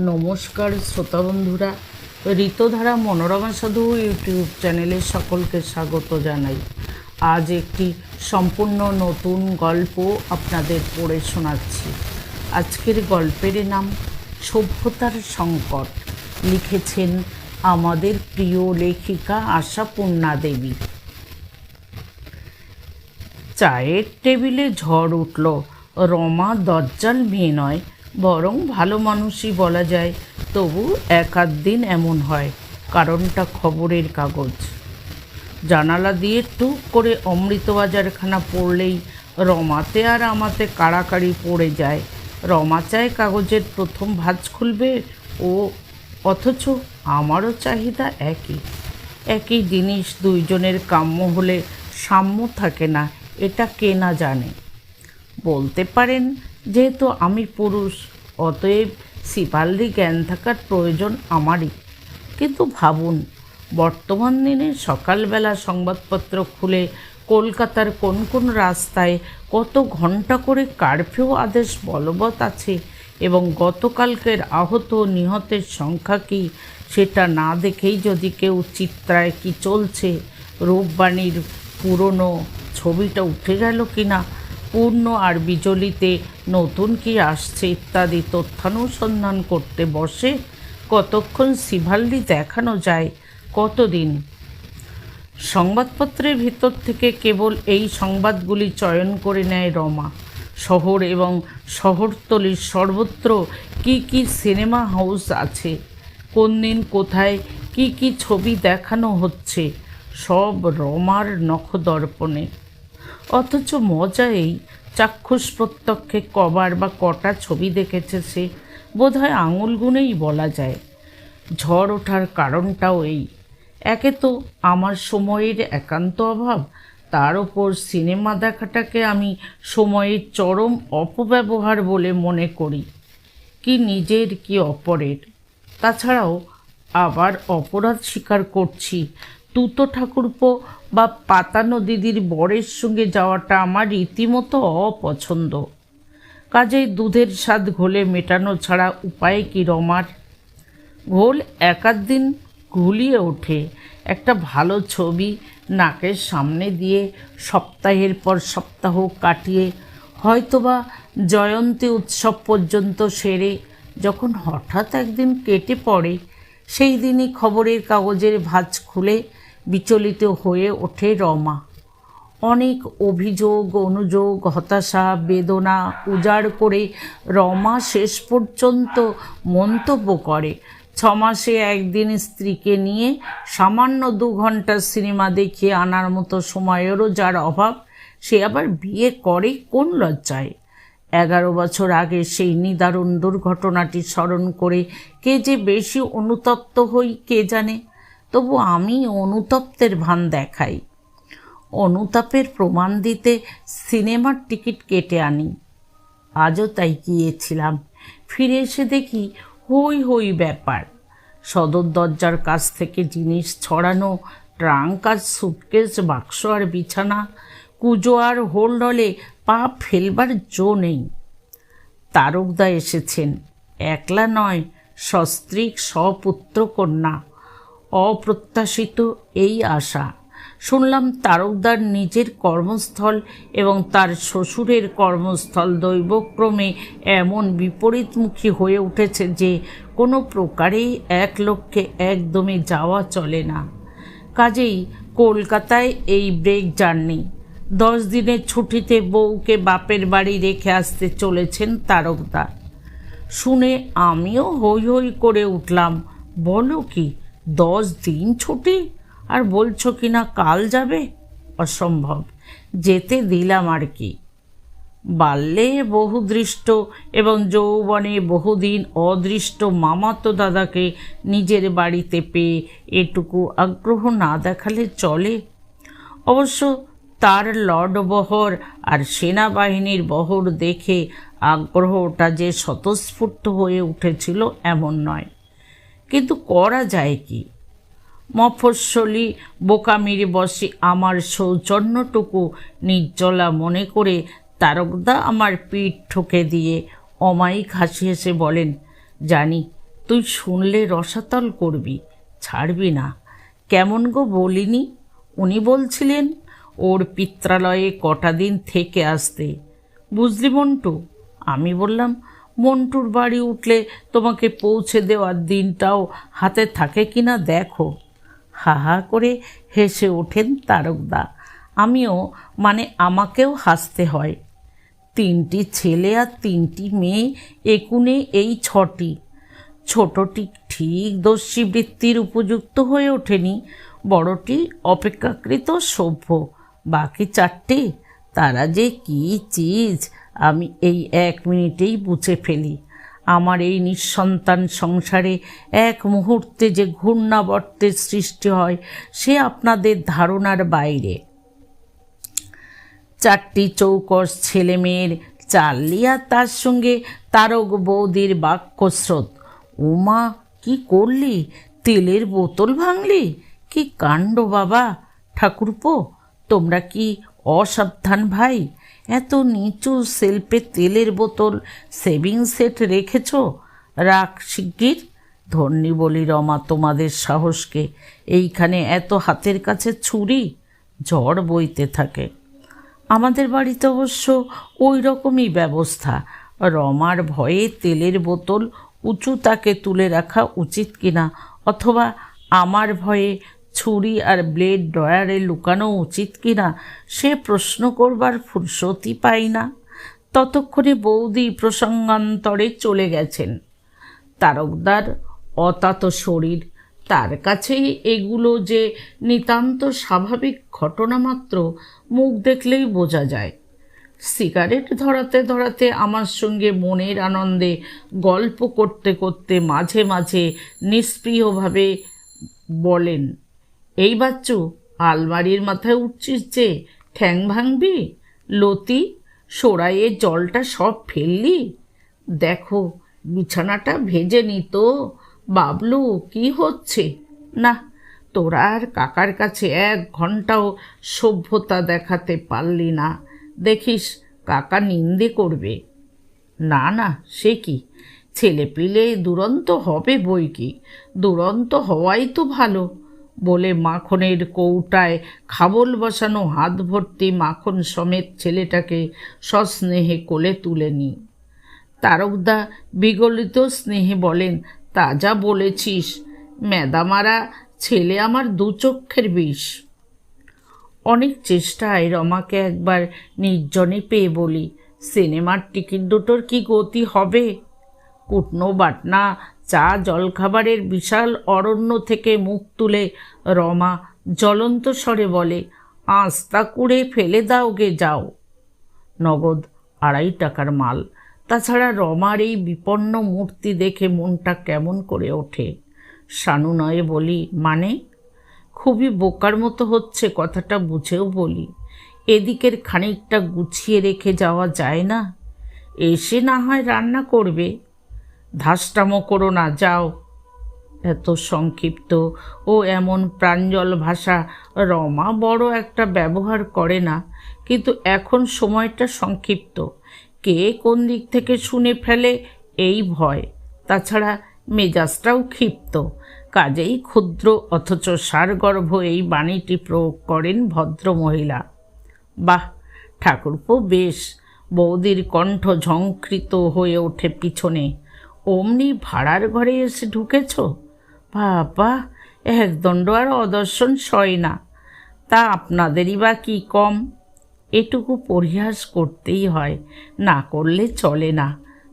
নমস্কার শ্রোতা বন্ধুরা, ঋতধারা মনোরমা সাধু ইউটিউব চ্যানেলে সকলকে স্বাগত জানাই। আজ একটি সম্পূর্ণ নতুন গল্প আপনাদের পড়ে শোনাচ্ছি। আজকের গল্পের নাম, সভ্যতার সংকট। লিখেছেন আমাদের প্রিয় লেখিকা আশাপূর্ণা দেবী। চায়ের টেবিলে ঝড় উঠল। রমা দজ্জাল মেয়ে নয় বরং ভালো মানুষই বলা যায়, তবু এক আধ দিন এমন হয়, কারণটা খবরের কাগজ। জানালা দিয়ে টুক করে অমৃতবাজারখানা পড়লেই রমাতে আর আমাতে কাড়াকাড়ি পড়ে যায়। রমা চায় কাগজের প্রথম ভাঁজ খুলবে, ও অথচ আমারও চাহিদা একই। একই জিনিস দুইজনের কাম্য হলে সাম্য থাকে না, এটা কে না জানে। বলতে পারেন যেহেতু আমি পুরুষ, অতএব সিপাল্লি জ্ঞান থাকার প্রয়োজন আমারই। কিন্তু ভাবুন, বর্তমান দিনে সকালবেলা সংবাদপত্র খুলে কলকাতার কোন কোন রাস্তায় কত ঘণ্টা করে কারফিউ আদেশ বলবৎ আছে এবং গতকালকের আহত নিহতের সংখ্যা কি সেটা না দেখেই যদি কেউ চিত্রায় কি চলছে, রূপবাণীর পুরনো ছবিটা উঠে গেল কি না পূর্ণ আর বিজলিতে নতুন কি আসছে ইত্যাদি তথ্যানুসন্ধান করতে বসে। কতক্ষণ সিভাল্লি দেখানো যায়? কতদিন? সংবাদপত্রের ভিতর থেকে কেবল এই সংবাদগুলি চয়ন করে নেয় রমা। শহর এবং শহরতলির সর্বত্র কি কি সিনেমা হাউস আছে? কোন দিন কোথায় কি কি ছবি দেখানো হচ্ছে? সব রমার নখদর্পণে। অথচ মজা এই চাক্ষুষ প্রত্যক্ষে কবার বা কটা ছবি দেখেছে সে। বোধহয় আঙুল গুনেই বলা যায়। ঝড় ওঠার কারণটাও এই। একে তো আমার সময়ের একান্ত অভাব, তার ওপর সিনেমা দেখাটাকে আমি সময়ের চরম অপব্যবহার বলে মনে করি। কি নিজের, কি অপরের। তাছাড়াও আবার অপরাধ স্বীকার করছি। তুতো ঠাকুরপো বা পাতানো দিদির বরের সঙ্গে যাওয়াটা আমার রীতিমতো অপছন্দ। কাজেই দুধের স্বাদ ঘোলে মেটানো ছাড়া উপায় কি রমার? ঘোল একাধ দিন ঘুলিয়ে ওঠে। একটা ভালো ছবি নাকের সামনে দিয়ে সপ্তাহের পর সপ্তাহ কাটিয়ে হয়তোবা জয়ন্তী উৎসব পর্যন্ত সেরে যখন হঠাৎ একদিন কেটে পড়ে, সেই দিনই খবরের কাগজের ভাঁজ খুলে বিচলিত হয়ে ওঠে রমা। অনেক অভিযোগ, অনুযোগ, হতাশা, বেদনা উজাড় করে রমা শেষ পর্যন্ত মন্তব্য করে। ছমাসে একদিন স্ত্রীকে নিয়ে সামান্য দু ঘণ্টার সিনেমা দেখিয়ে আনার মতো সময়েরও যার অভাব, সে আবার বিয়ে করে কোন লজ্জায়? এগারো বছর আগে সেই নিদারুণ দুর্ঘটনাটি স্মরণ করে কে যে বেশি অনুতপ্ত হই কে জানে? তবু আমি অনুতপ্তের ভান দেখাই। অনুতাপের প্রমাণ দিতে সিনেমার টিকিট কেটে আনি। আজও তাই গিয়েছিলাম। ফিরে এসে দেখি হই হই ব্যাপার। সদর দরজার কাছ থেকে জিনিস ছড়ানো, ট্রাঙ্ক আর সুটকেস, বাক্স আর বিছানা, কুজো আর হোল্ডলে পা ফেলবার জো নেই। তারকদা এসেছেন। একলা নয়, সস্ত্রীক, সপুত্র কন্যা। অপ্রত্যাশিত এই আশা। শুনলাম তারকদার নিজের কর্মস্থল এবং তার শ্বশুরের কর্মস্থল দৈবক্রমে এমন বিপরীতমুখী হয়ে উঠেছে যে কোনো প্রকারেই এক লক্ষ্যে একদমই যাওয়া চলে না। কাজেই কলকাতায় এই ব্রেক জার্নি। দশ দিনের ছুটিতে বউকে বাপের বাড়ি রেখে আসতে চলেছেন তারকদা শুনে আমিও হই হই করে উঠলাম, বলো কি? দশ দিন ছুটি? আর বলছো কি না কাল যাবে? অসম্ভব। যেতে দিলাম আর কি। বাল্যে বহুদৃষ্ট এবং যৌবনে বহুদিন অদৃষ্ট মামাতো দাদাকে নিজের বাড়িতে পেয়ে এটুকু আগ্রহ না দেখালে চলে। অবশ্য তার লর্ডবহর আর সেনাবাহিনীর বহর দেখে আগ্রহটা যে স্বতঃস্ফূর্ত হয়ে উঠেছিল এমন নয়। কিন্তু করা যায় কি? মফস্বলী বোকামির বসে আমার সৌজন্যটুকু নির্জলা মনে করে তারকদা আমার পিঠ ঠুকে দিয়ে অমায়িক হাসি হেসে বলেন, জানি, তুই শুনলে রসাতল করবি, ছাড়বি না। কেমন গো বলিনি? উনি বলছিলেন, ওর পিত্রালয়ে কটা দিন থেকে আসতে। বুঝলি মন্টু, আমি বললাম মন্টুর বাড়ি উঠলে তোমাকে পৌঁছে দেওয়ার দিনটাও হাতে থাকে কি না দেখো। হা হা করে হেসে ওঠেন তারকদা। আমিও মানে আমাকেও হাসতে হয়। তিনটি ছেলে আর তিনটি মেয়ে, একুনে এই ছটি। ছোটটি ঠিক দস্যি বৃত্তির উপযুক্ত হয়ে ওঠেনি। বড়টি অপেক্ষাকৃত সভ্য। বাকি চারটে, তারা যে কী চিজ। আমি এই এক মিনিটেই বুঝে ফেলি। আমার এই নিঃসন্তান সংসারে এক মুহূর্তে যে ঘূর্ণাবর্তের সৃষ্টি হয়, সে আপনাদের ধারণার বাইরে। চারটি চৌকস ছেলে মেয়ের আর তার সঙ্গে তারক বৌদির বাক্যস্রোত। উমা, কি করলি? তেলের বোতল ভাঙলি? কি কাণ্ড বাবা? ঠাকুরপো, তোমরা কি অসাবধান ভাই? এত নিচু সেলফে তেলের বোতল সেভিং সেট রেখেছ? রাখ, শিগগির। ধন্যী বলি রমা, তোমাদের সাহসকে। এইখানে এত হাতের কাছে ছুরি, ঝড় বইতে থাকে। আমাদের বাড়িতে অবশ্য ওই রকমই ব্যবস্থা। রমার ভয়ে তেলের বোতল উঁচু তাকে তুলে রাখা উচিত কিনা, অথবা আমার ভয়ে ছুরি আর ব্লেড ড্রয়ারে লুকানো উচিত কিনা, সে প্রশ্ন করবার ফুরসতি পাই না। ততক্ষণে বৌদি প্রসঙ্গান্তরে চলে গেছেন। তারকদার, অতাত শরীর, তার কাছেই এগুলো যে নিতান্ত স্বাভাবিক ঘটনা মাত্র, মুখ দেখলেই বোঝা যায়। সিগারেট ধরাতে ধরাতে আমার সঙ্গে মনের আনন্দে গল্প করতে করতে মাঝে মাঝে নিষ্প্রিয়ভাবে বলেন এই বাচ্চু, আলমারির মাথায় উঠছিস যে, ঠ্যাং ভাঙবি? লতি সরাইয়ে জলটা সব ফেললি? দেখো, বিছানাটা ভেজে নিত বাবলু, কি হচ্ছে? না, তোরা আর কাকার কাছে এক ঘন্টাও সভ্যতা দেখাতে পারলি না। দেখিস, কাকা নিন্দে করবে। না না, সে কি? ছেলে পিলে দুরন্ত হবে বই কি? দুরন্ত হওয়াই তো ভালো। বলে মাখনের কৌটায় খাবল বসানো হাত ভর্তি মাখন সমেত ছেলেটাকে সস্নেহে কোলে তুলে নিই তারকদা বিগলিত স্নেহে বলেন, তা যা বলেছিস, ম্যাদামারা, ছেলে আমার দু চক্ষের বিষ। অনেক চেষ্টায় রমাকে একবার নির্জনে পেয়ে বলি, সিনেমার টিকিট দুটোর কি গতি হবে? কুটনো বাটনা চা জলখাবারের বিশাল অরণ্য থেকে মুখ তুলে রমা জ্বলন্ত স্বরে বলে, আস্তা কুড়ে ফেলে দাও গে, যাও। নগদ আড়াই টাকার মাল। তাছাড়া রমার এই বিপন্ন মূর্তি দেখে মনটা কেমন করে ওঠে। শানু নয়ে বলি মানে? খুবই বোকার মতো হচ্ছে, কথাটা বুঝেও বলি। এদিকের খানিকটা গুছিয়ে রেখে যাওয়া যায় না? এসে না হয় রান্না করবে? ধাসটামো করো না, যাও। এত সংক্ষিপ্ত ও এমন প্রাঞ্জল ভাষা রমা বড় একটা ব্যবহার করে না, কিন্তু এখন সময়টা সংক্ষিপ্ত। কে কোন দিক থেকে শুনে ফেলে এই ভয়? তাছাড়া মেজাজটাও ক্ষিপ্ত। কাজেই ক্ষুদ্র অথচ সারগর্ভ এই বাণীটি প্রয়োগ করেন ভদ্রমহিলা। বাহ, ঠাকুরপো বেশ। বৌদির কণ্ঠ ঝঙ্কৃত হয়ে ওঠে পিছনে। অমনি ভাড়ার ঘরে এসে ঢুকেছ? বাবা একদণ্ড আর অদর্শন সয় না। তা আপনাদেরই বা কী কম? এটুকু পরিহাস করতেই হয়, না করলে চলে না।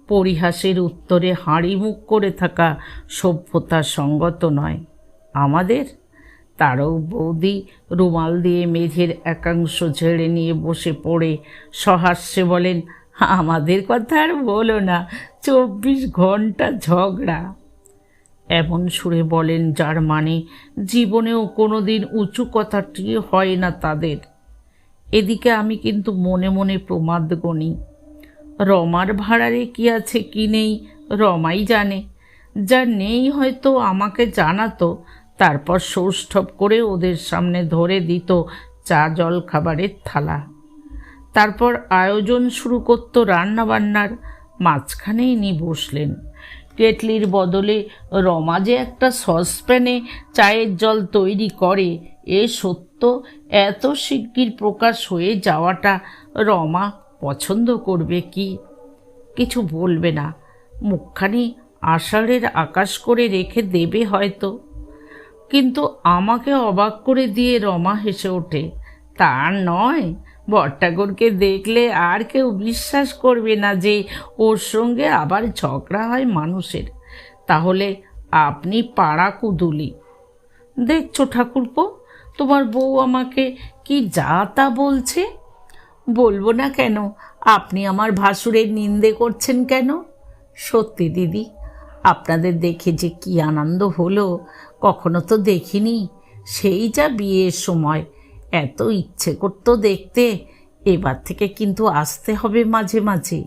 পরিহাসের উত্তরে হাঁড়ি মুখ করে থাকা সভ্যতা সঙ্গত নয়। আমাদের? তারও বৌদি রুমাল দিয়ে মেঝের একাংশ ঝেড়ে নিয়ে বসে পড়ে সহাস্যে বলেন, আমাদের কথা আর বলো না। চব্বিশ ঘণ্টা ঝগড়া। এমন সুরে বলেন, যার মানে জীবনেও কোনো দিন উঁচু কথাটি হয় না তাদের। এদিকে আমি কিন্তু মনে মনে প্রমাদ গণি। রমার ভাড়ারে কি আছে কি নেই, রমাই জানে। যা নেই হয়তো আমাকে জানাতো, তারপর সৌষ্ঠব করে ওদের সামনে ধরে দিত চা জল খাবারের থালা। তারপর আয়োজন শুরু করতো রান্নাবান্নার মাঝখানে ইনি বসলেন। কেটলির বদলে রমা যে একটা সসপ্যানে চায়ের জল তৈরি করে, এ সত্য। এত শিগগির প্রকাশ হয়ে যাওয়াটা রমা পছন্দ করবে কি? কিছু বলবে না। মুখখানি আষাঢ়ের আকাশ করে রেখে দেবে হয়তো। কিন্তু আমাকে অবাক করে দিয়ে রমা হেসে ওঠে, তা নয়। বট্টাগরকে দেখলে আর কেউ বিশ্বাস করবে না যে ওর সঙ্গে আবার ঝগড়া হয় মানুষের। তাহলে আপনি পাড়া কুদুলি। দেখছ ঠাকুরপো, তোমার বউ আমাকে কি যা তা বলছে? বলব না কেন? আপনি আমার ভাসুরের নিন্দে করছেন কেন? সত্যি দিদি, আপনাদের দেখে যে কি আনন্দ হলো, কখনো তো দেখিনি। সেই যা বিয়ের সময় এত ইচ্ছে করতো দেখতে। এবার থেকে কিন্তু আসতে হবে মাঝে মাঝে।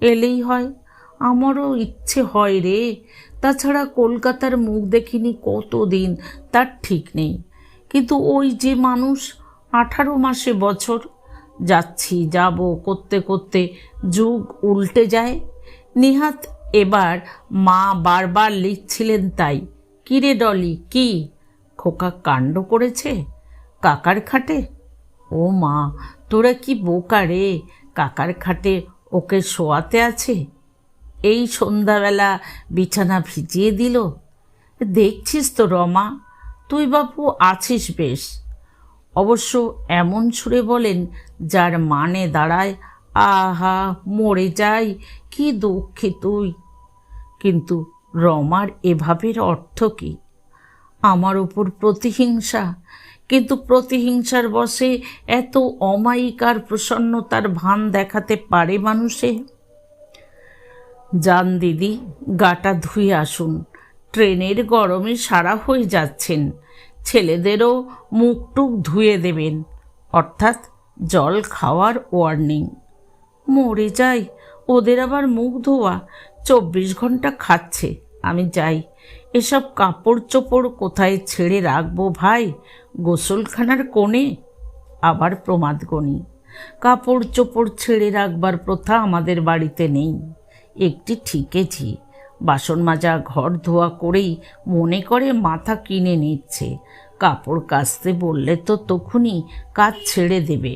এলেই হয়, আমারও ইচ্ছে হয় রে। তাছাড়া কলকাতার মুখ দেখিনি কতদিন, তার ঠিক নেই। কিন্তু ওই যে মানুষ, আঠারো মাসে বছর, যাচ্ছি, যাব, করতে করতে যুগ উল্টে যায়। নিহাত এবার মা বারবার লিখছিলেন তাই, কিরে ডলি, কি? খোকা কাণ্ড করেছে? কাকার খাটে? ও মা, তোরা কি বোকা রে? কাকার খাটে ওকে শোয়াতে আছে? এই সন্ধ্যাবেলা বিছানা ভিজিয়ে দিল। দেখছিস তো রমা, তুই বাপু আছিস বেশ। অবশ্য এমন সুরে বলেন, যার মানে দাঁড়ায়, আহা, মরে যাই, কি দুঃখী তুই? কিন্তু রমার এভাবের অর্থ কী? আমার ওপর প্রতিহিংসা কিন্তু প্রতিহিংসার বসে এত অমায়িকার প্রসন্নতার ভান দেখাতে পারে মানুষে? যান দিদি, গাটা ধুয়ে আসুন। ট্রেনের গরমে সারা হয়ে যাচ্ছেন। ছেলেদেরও মুখটুক ধুয়ে দেবেন। অর্থাৎ জল খাওয়ার ওয়ার্নিং। মরে যাই, ওদের আবার মুখ ধোয়া। চব্বিশ ঘণ্টা খাচ্ছে। আমি যাই। এসব কাপড় চোপড় কোথায় ছেড়ে রাখব ভাই? গোসলখানার কোণে? আবার প্রমাদ গণি কাপড় চোপড় ছেড়ে রাখবার প্রথা আমাদের বাড়িতে নেই। একটি ঠিকেছি বাসন মাজা, ঘর ধোয়া করেই মনে করে মাথা কিনে নিচ্ছে। কাপড় কাচতে বললে তো তখনই কাজ ছেড়ে দেবে।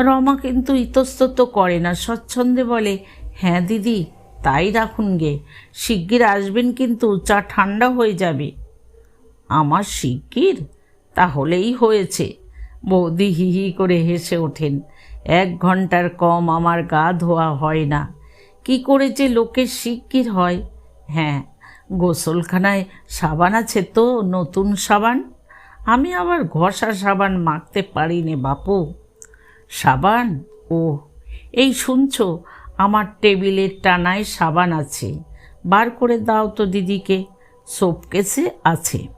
রমা কিন্তু ইতস্তত করে না, স্বচ্ছন্দে বলে হ্যাঁ দিদি তাই রাখুন গে, শিগগির আসবেন কিন্তু চা ঠান্ডা হয়ে যাবে। আমার শিগগির? তাহলেই হয়েছে। বৌদি হি হি করে হেসে ওঠেন। এক ঘণ্টার কম আমার গা ধোয়া হয় না। কি করে যে লোকের শিগগির হয়? হ্যাঁ গোসলখানায় সাবান আছে তো নতুন সাবান? আমি আবার ঘষা সাবান মাখতে পারি নে বাপু। সাবান? ও এই শুনছো আমার টেবিলের টানায় সাবান আছে। বার করে দাও তো দিদিকে। সোপকেসে আছে।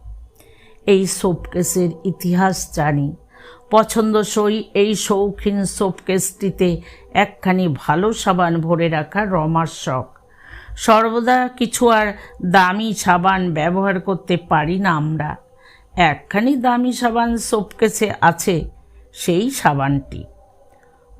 এই সোপকেসের ইতিহাস জানি। পছন্দসই এই শৌখিন সোপকেসটিতে একখানি ভালো সাবান ভরে রাখা রমার শখ। সর্বদা কিছু আর দামি সাবান ব্যবহার করতে পারি না আমরা। একখানি দামি সাবান সোপকেসে আছে সেই সাবানটি।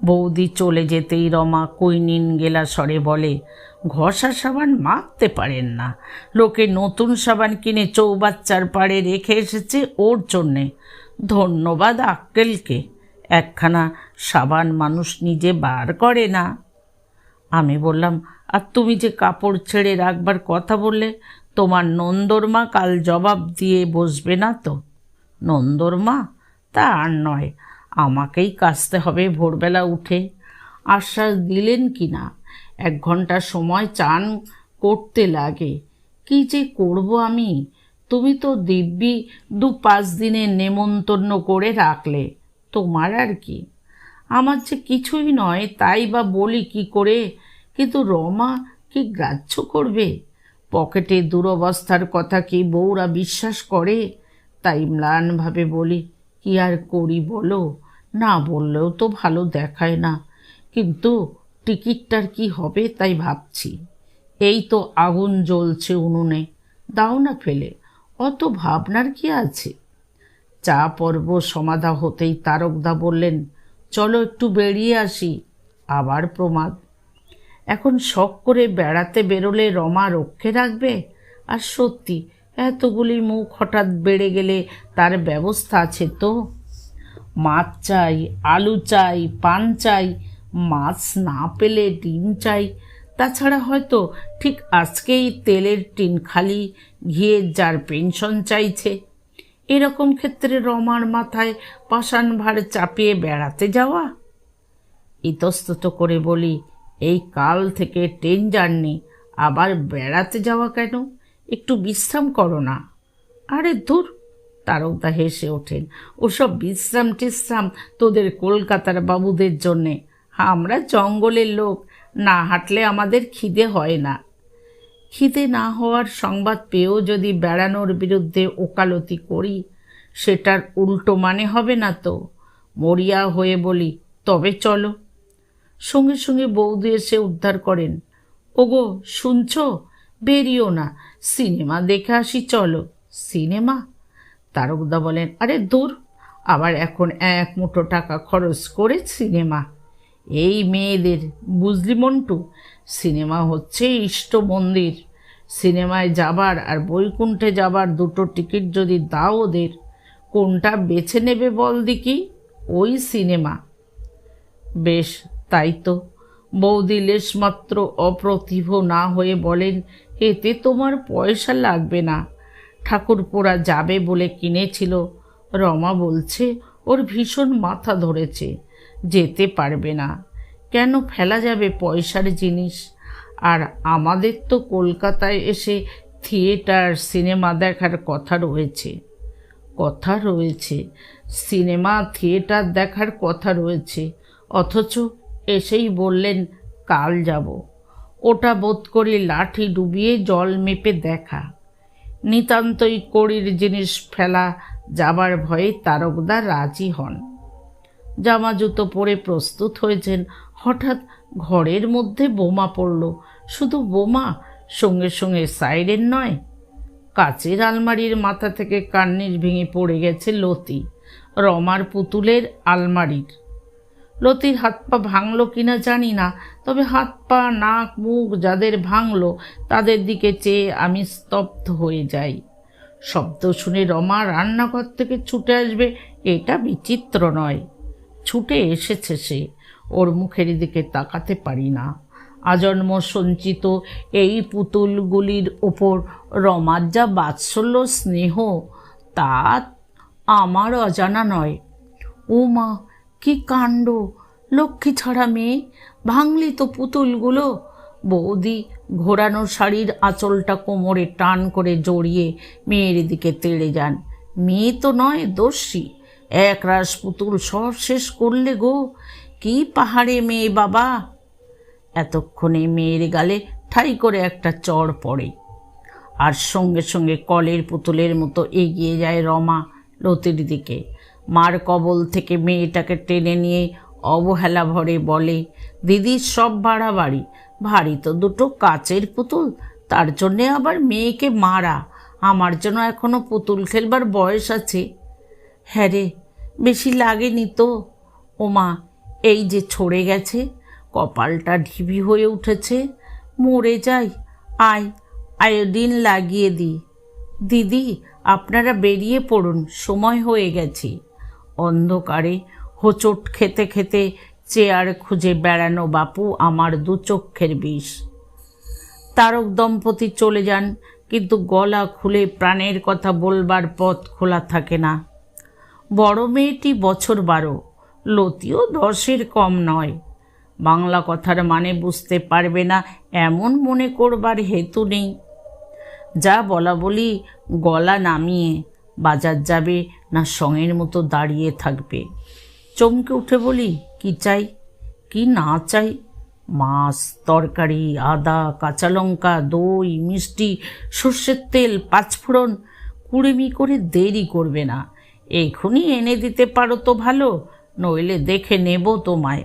বৌদি চলে যেতেই রমা কৈনিন গেলা স্বরে বলে, ঘষা সাবান মাখতে পারেন না। লোকে নতুন সাবান কিনে চৌবাচ্চার পাড়ে রেখে এসেছে ওর জন্যে। ধন্যবাদ আক্কেলকে। একখানা সাবান মানুষ নিজে বার করে না। আমি বললাম, আর তুমি যে কাপড় ছেড়ে রাখবার কথা বললে, তোমার নন্দরমা কাল জবাব দিয়ে বসবে না তো? নন্দরমা? তা আর নয়। আমাকেই কাচতে হবে ভোরবেলা উঠে। আশ্বাস দিলেন কি না এক ঘণ্টা সময় চান করতে লাগে। কি যে করব আমি? তুমি তো দিব্যি দু পাঁচ দিনে নেমন্তন্ন করে রাখলে। তোমার আর কি? আমার যে কিছুই নয়, তাই বা বলি কি করে? কিন্তু রমা কি গ্রাহ্য করবে? পকেটে দুরবস্থার কথা কি বউরা বিশ্বাস করে? তাই ম্লানভাবে বলি, কি আর করি বলো? না বললেও তো ভালো দেখায় না। কিন্তু টিকিটটার কি হবে তাই ভাবছি। এই তো আগুন জ্বলছে উনুনে, দাও না ফেলে, অত ভাবনার কি আছে? চা পর্ব সমাধা হতেই তারকদা বললেন, চলো একটু বেরিয়ে আসি। আবার প্রমাদ, এখন শখ করে বেড়াতে বেরোলে রমা রক্ষে রাখবে? আর সত্যি, এতগুলি মুখ হঠাৎ বেড়ে গেলে তার ব্যবস্থা আছে তো? মাছ চাই, আলু চাই, পান চাই, মাছ না পেলে ডিম চাই। তাছাড়া হয়তো ঠিক আজকেই তেলের টিন খালি ঘিয়ের যার পেনশন চাইছে। এরকম ক্ষেত্রে রমার মাথায় পাষাণ ভার চাপিয়ে বেড়াতে যাওয়া? ইতস্তত করে বলি, এই কাল থেকে ট্রেন জার্নি, আবার বেড়াতে যাওয়া কেন? একটু বিশ্রাম করো না। আরে দূর তারকদা হেসে ওঠেন। ওসব বিশ্রাম টিশ্রাম তোদের কলকাতার বাবুদের জন্যে। আমরা জঙ্গলের লোক, না হাঁটলে আমাদের খিদে হয় না। খিদে না হওয়ার সংবাদ পেয়েও যদি বেড়ানোর বিরুদ্ধে ওকালতি করি, সেটার উল্টো মানে হবে না তো। মরিয়া হয়ে বলি, তবে চলো। সঙ্গে সঙ্গে বৌদি এসে উদ্ধার করেন। ওগো, শুনছো? বেরিও না। সিনেমা দেখে আসি, চলো। সিনেমা? তারকদা বলেন, আরে দূর আবার এখন এক মুঠো টাকা খরচ করে সিনেমা। এই মেয়েদের, বুঝলি মন্টু, সিনেমা হচ্ছে ইষ্ট মন্দির। সিনেমায় যাবার আর বৈকুণ্ঠে যাবার দুটো টিকিট যদি দাও ওদের, কোনটা বেছে নেবে বল দেখি? ওই সিনেমা। বেশ, তাই তো। বৌদি লেশমাত্র অপ্রতিভ না হয়ে বলেন, এতে তোমার পয়সা লাগবে না। ঠাকুরপোড়া যাবে বলে কিনেছিল। রমা বলছে, ওর ভীষণ মাথা ধরেছে, যেতে পারবে না। কেন ফেলা যাবে পয়সার জিনিস? আর আমাদের তো কলকাতায় এসে থিয়েটার, সিনেমা দেখার কথা রয়েছে। কথা রয়েছে। সিনেমা, থিয়েটার দেখার কথা রয়েছে। অথচ এসেই বললেন, কাল যাব। ওটা বোধ করি লাঠি ডুবিয়ে জল মেপে দেখা। নিতান্তই কড়ির জিনিস ফেলা যাবার ভয়ে তারকদা রাজি হন। জামা জুতো পরে প্রস্তুত হয়েছেন। হঠাৎ ঘরের মধ্যে বোমা পড়ল। শুধু বোমা, সঙ্গে সঙ্গে সাইরেন নয়, কাচের আলমারির মাথা থেকে কান্নির ভেঙে পড়ে গেছে লতি, রমার পুতুলের আলমারির। লতির হাত পা ভাঙলো কিনা জানি না, তবে হাত পা, নাক, মুখ যাদের ভাঙলো, তাদের দিকে চেয়ে আমি স্তব্ধ হয়ে যাই। শব্দ শুনে রমা রান্নাঘর থেকে ছুটে আসবে, এটা বিচিত্র নয়। ছুটে এসেছে সে, ওর মুখের দিকে তাকাতে পারি না। আজন্ম সঞ্চিত এই পুতুলগুলির ওপর রমার যা বাৎসল্য স্নেহ, তা আমার অজানা নয়। ও মা কি কাণ্ড? লক্ষ্মী ছাড়া মেয়ে? ভাঙলি তো পুতুলগুলো? বৌদি ঘোরানো শাড়ির আঁচলটা কোমরে টান করে জড়িয়ে মেয়ের দিকে তেড়ে যান। মেয়ে তো নয় দোষী এক রাস পুতুল সব শেষ করলে গো। কি পাহাড়ে মেয়ে বাবা? এতক্ষণে মেয়ের গালে ঠাই করে একটা চড় পড়ে। আর সঙ্গে সঙ্গে কলের পুতুলের মতো এগিয়ে যায় রমা লতির দিকে। মার কবল থেকে মেয়েটাকে টেনে নিয়ে অবহেলা ভরে বলে, দিদির সব বাড়াবাড়ি। ভারী তো দুটো কাচের পুতুল। তার জন্যে আবার মেয়েকে মারা। আমার জন্য এখনও পুতুল খেলবার বয়স আছে। হ্যাঁ রে, বেশি লাগেনি তো। ওমা, এই যে ছড়ে গেছে, কপালটা ঢিবি হয়ে উঠেছে। মরে যাই। আয়, আয়োডিন লাগিয়ে দি। দিদি, আপনারা বেরিয়ে পড়ুন, সময় হয়ে গেছে। অন্ধকারে হোঁচট খেতে খেতে চেয়ার খুঁজে বেড়ানো বাপু আমার দু চক্ষের বিষ। তারক দম্পতি চলে যান, কিন্তু গলা খুলে প্রাণের কথা বলবার পথ খোলা থাকে না। বড় মেয়েটি বছর বারো, লতিও দশের কম নয়। বাংলা কথার মানে বুঝতে পারবে না, এমন মনে করবার হেতু নেই। যা বলা বলি গলা নামিয়ে বাজার যাবে না সঙের মতো দাঁড়িয়ে থাকবে। চমকে উঠে বলি, কি চাই? কি না চাই? মাছ, তরকারি, আদা, কাঁচা লঙ্কা, দই, মিষ্টি, সর্ষের তেল পাঁচফোড়ন কুড়েমি করে দেরি করবে না। এখনই এনে দিতে পারো তো ভালো, নইলে দেখে নেব তোমায়।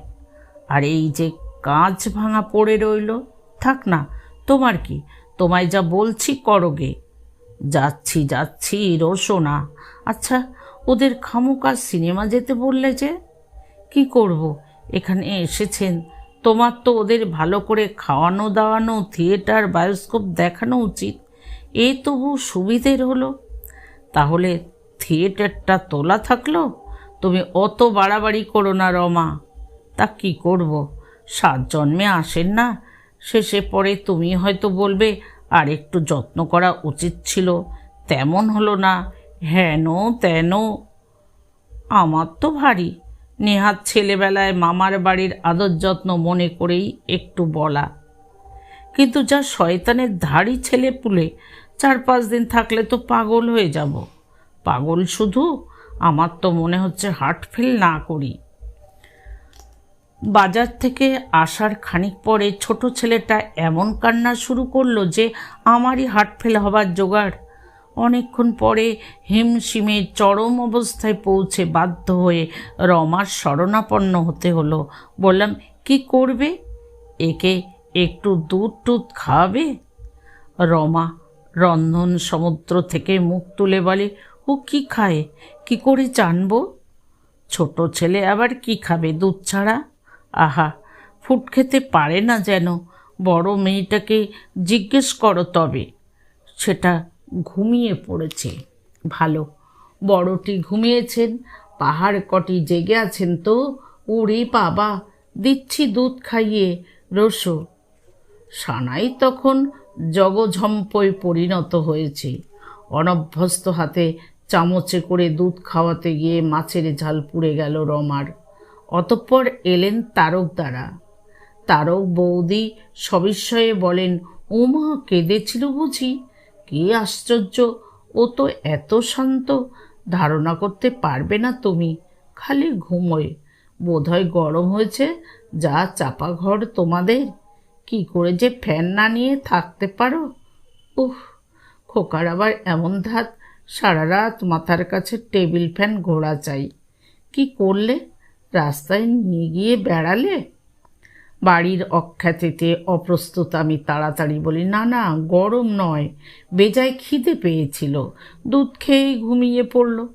আর এই যে কাঁচ ভাঙা পড়ে রইল, থাক না, তোমার কি? তোমায় যা বলছি করোগে যাচ্ছি যাচ্ছি, রোসো না। আচ্ছা ওদের খামোকা সিনেমা যেতে বললে যে? কি করব? এখানে এসেছেন। তোমার তো ওদের ভালো করে খাওয়ানো দাওয়ানো, থিয়েটার, বায়োস্কোপ দেখানো উচিত। এ তবু সুবিধের হলো। তাহলে থিয়েটারটা তোলা থাকল? তুমি অত বাড়াবাড়ি করো না রমা। তা কি করব? সাত জন্মে আসেন না। শেষে পরে তুমি হয়তো বলবে, আর একটু যত্ন করা উচিত ছিল। তেমন হলো না। হেন তেন। আমার তো ভারী। নেহাত ছেলেবেলায় মামার বাড়ির আদর যত্ন মনে করেই একটু বলা। কিন্তু যা শয়তানের ধাড়ি ছেলে পুলে চার পাঁচ দিন থাকলে তো পাগল হয়ে যাব। পাগল শুধু? আমার তো মনে হচ্ছে হার্ট ফেল না করি। বাজার থেকে আসার খানিক পরে ছোট ছেলেটা এমন কান্না শুরু করল যে, আমারই হার্ট ফেল হবার জোগাড়। অনেকক্ষণ পরে হিমশিমে চরম অবস্থায় পৌঁছে বাধ্য হয়ে রমার শরণাপন্ন হতে হলো। বললাম, কি করবে? একে একটু দুধ টুধ খাওয়াবে রমা রন্ধন সমুদ্র থেকে মুখ তুলে বলে, ও কি খায়? কি করে জানব? ছোট ছেলে আবার কি খাবে দুধ ছাড়া? আহা, ফুট খেতে পারে না যেন। বড় মেয়েটাকে জিজ্ঞেস করো তবে। সেটা ঘুমিয়ে পড়েছে। ভালো, বড়টি ঘুমিয়েছেন, পাহাড় কটি জেগে আছেন তো। ওরে বাবা, দিচ্ছি দুধ খাইয়ে, রসো। সানাই তখন জগঝম্পয় পরিণত হয়েছে। অনভ্যস্ত হাতে চামচে করে দুধ খাওয়াতে গিয়ে মাছের ঝাল পুড়ে গেল রমার। অতঃপর এলেন তারক দ্বারা। তারক বৌদি সবিস্ময়ে বলেন, ওমা, কেঁদেছিল বুঝি? কি আশ্চর্য! ও তো এত শান্ত। ধারণা করতে পারবে না তুমি। খালি ঘুমোয়। বোধহয় গরম হয়েছে। যা চাপা ঘর তোমাদের। কি করে যে ফ্যান না নিয়ে থাকতে পারো? উহ খোকার আবার এমন ধাত। সারা রাত মাথার কাছে টেবিল ফ্যান ঘোরা চাই। কি করলে? রাস্তায় নিয়ে গিয়ে বেড়ালে? বাড়ির অখ্যাতিতে অপ্রস্তুত আমি তাড়াতাড়ি বলি, না না, গরম নয়। বেজায় খিদে পেয়েছিল। দুধ খেয়েই ঘুমিয়ে পড়ল।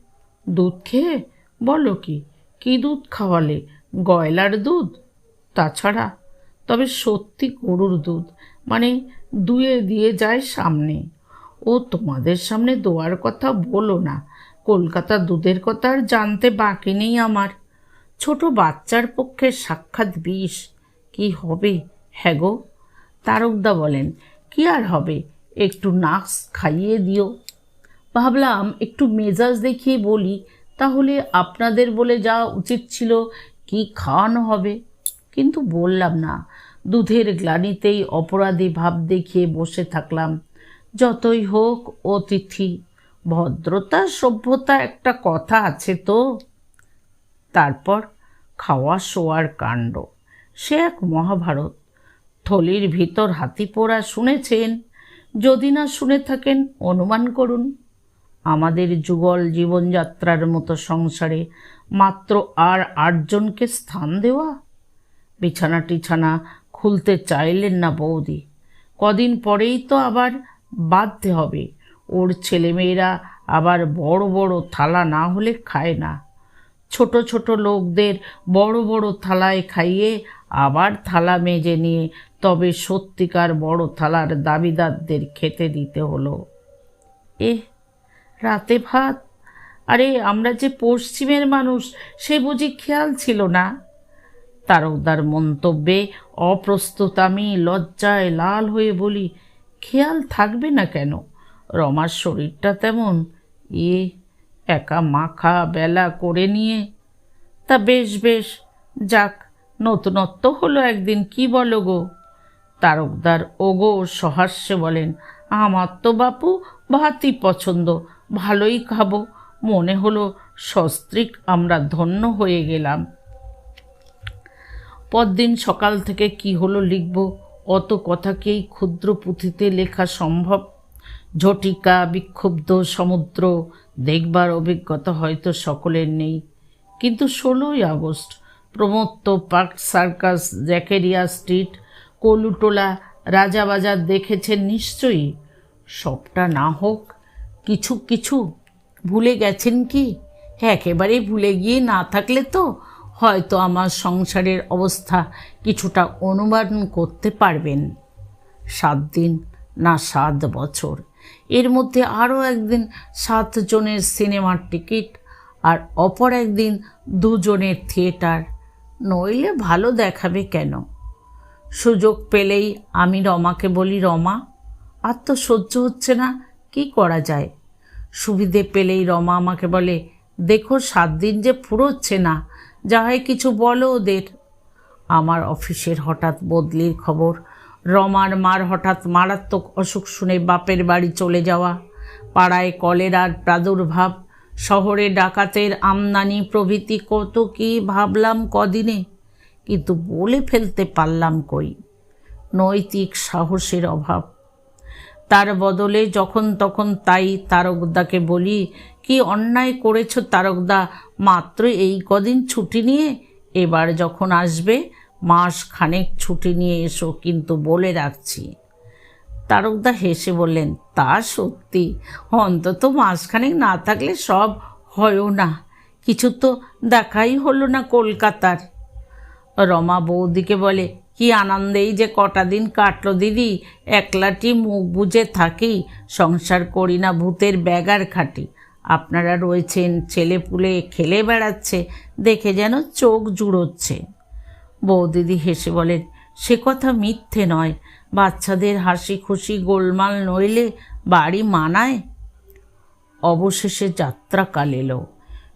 দুধ খেয়ে? বলো কি? কি দুধ খাওয়ালে? গয়লার দুধ? তাছাড়া, তবে সত্যি গরুর দুধ মানে দুয়ে দিয়ে যায় সামনে। ও তোমাদের সামনে দোয়ার কথা বলো না। কলকাতা দুধের কথা আর জানতে বাকি নেই আমার। ছোট বাচ্চার পক্ষে সাক্ষাৎ বিষ। কি হবে? হ্যাঁ গো, তারকদা বলেন, কি আর হবে? একটু নাক্স খাইয়ে দিও। ভাবলাম একটু মেজাজ দেখিয়ে বলি, তাহলে আপনাদের বলে যা উচিত ছিল কি খাওয়ানো হবে। কিন্তু বললাম না, দুধের গ্লানিতেই অপরাধী ভাব দেখিয়ে বসে থাকলাম। যতই হোক, অতিথি, ভদ্রতা, সভ্যতা একটা কথা আছে তো। তারপর খাওয়া শোয়ার কাণ্ড। সে এক মহাভারত। থলির ভিতর হাতি পোড়া শুনেছেন। যদি না শুনে থাকেন, অনুমান করুন। আমাদের যুগল জীবনযাত্রার মতো সংসারে মাত্র আর আটজনকে স্থান দেওয়া? বিছানা টিছানা খুলতে চাইলেন না বৌদি। কদিন পরেই তো আবার বাঁধতে হবে। ওর ছেলেমেয়েরা আবার বড় বড় থালা না হলে খায় না। ছোট ছোট লোকদের বড় বড় থালায় খাইয়ে আবার থালা মেজে নিয়ে তবে সত্যিকার বড় থালার দাবিদারদের খেতে দিতে হলো। এ রাতে ভাত? আরে, আমরা যে পশ্চিমের মানুষ, সে বুঝি খেয়াল ছিল না? তারকদার মন্তব্যে অপ্রস্তুত আমি লজ্জায় লাল হয়ে বলি, খেয়াল থাকবে না কেন? রমার শরীরটা তেমন এ একা মাখা বেলা করে নিয়ে। তা বেশ বেশ, যাক নতুনত্ব হলো একদিন কি বলো গো? তারকদার ওগো সহাস্যে বলেন, আমার তো বাপু ভাতই পছন্দ, ভালোই খাব। মনে হলো সস্ত্রিক আমরা ধন্য হয়ে গেলাম। পরদিন সকাল থেকে কি হলো লিখব, অত কথাকেই ক্ষুদ্র পুঁথিতে লেখা সম্ভব। ঝটিকা, বিক্ষুব্ধ সমুদ্র, দেখবার অভিজ্ঞতা হয়তো সকলের নেই। কিন্তু ষোলোই আগস্ট প্রমত্ত পার্ক সার্কাস, জ্যাকেরিয়া স্ট্রিট, কলুটোলা রাজাবাজার দেখেছেন নিশ্চয়ই। সবটা না হোক, কিছু কিছু ভুলে গেছেন কি? একেবারেই ভুলে গিয়ে না থাকলে তো হয়তো আমার সংসারের অবস্থা কিছুটা অনুমান করতে পারবেন। সাত দিন না সাত বছর। এর মধ্যে আরও একদিন সাতজনের সিনেমার টিকিট আর অপর একদিন দুজনের থিয়েটার। নইলে ভালো দেখাবে কেন? সুযোগ পেলেই আমি রমাকে বলি, রমা, আর তো সহ্য হচ্ছে না, কি করা যায়? সুবিধে পেলেই রমা আমাকে বলে, দেখো, সাত দিন যে ফুরোচ্ছে না, যা হয় কিছু বলো ওদের। আমার অফিসের হঠাৎ বদলির খবর, রমার মার হঠাৎ মারাত্মক অসুখ শুনে বাপের বাড়ি চলে যাওয়া, পাড়ায় কলেরার প্রাদুর্ভাব শহরে ডাকাতের আমদানি প্রভৃতি কত কি ভাবলাম কদিনে, কিন্তু বলে ফেলতে পারলাম কই? নৈতিক সাহসের অভাব। তার বদলে যখন তখন তাই তারকদাকে বলি, কি অন্যায় করেছ তারকদা? মাত্র এই কদিন ছুটি নিয়ে? এবার যখন আসবে মাস খানেক ছুটি নিয়ে এসো, কিন্তু বলে রাখছি। তারকদা হেসে বললেন, তা সত্যি। অন্তত মাসখানেক না থাকলে সব হয়ও না। কিছু তো দেখাই হলো না কলকাতার। রমা বৌদিকে বলে, কি আনন্দেই যে কটা দিন কাটলো দিদি, একলাটি মুখ বুঝে থাকি, সংসার করি না ভূতের ব্যাগার খাটি। আপনারা রয়েছেন, ছেলে পুলে খেলে বেড়াচ্ছে, দেখে যেন চোখ জুড়োচ্ছে। বৌদিদি হেসে বলেন, সে কথা মিথ্যে নয়। বাচ্চাদের হাসি খুশি গোলমাল নইলে বাড়ি মানায়? অবশেষে যাত্রাকাল এলো।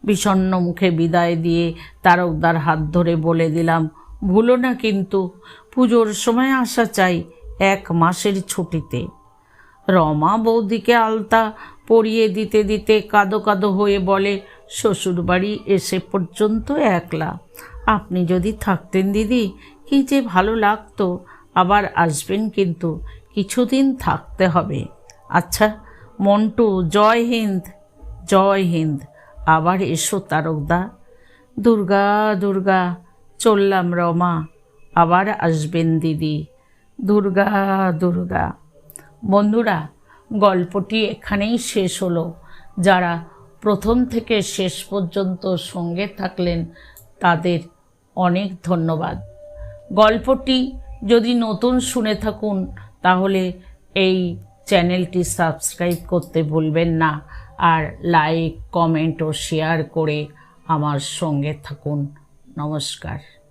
বিষণ্ণ মুখে বিদায় দিয়ে তারকদার হাত ধরে বলে দিলাম, ভুলো না কিন্তু, পুজোর সময় আসা চাই এক মাসের ছুটিতে। রমা বৌদিকে আলতা পরিয়ে দিতে দিতে কাদো কাদো হয়ে বলে, শ্বশুরবাড়ি এসে পর্যন্ত একলা। আপনি যদি থাকতেন দিদি, কী যে ভালো লাগতো। আবার আসবেন কিন্তু কিছুদিন থাকতে হবে। আচ্ছা মন্টু, জয় হিন্দ জয় হিন্দ। আবার এসো তারকদা। দুর্গা দুর্গা, চললাম রমা। আবার আসবেন দিদি। দুর্গা দুর্গা। বন্ধুরা, গল্পটি এখানেই শেষ হলো। যারা প্রথম থেকে শেষ পর্যন্ত সঙ্গে থাকলেন, তাদের অনেক ধন্যবাদ। গল্পটি যদি নতুন শুনে থাকুন, তাহলে এই চ্যানেলটি সাবস্ক্রাইব করতে ভুলবেন না আর লাইক, কমেন্ট ও শেয়ার করে আমার সঙ্গে থাকুন। নমস্কার।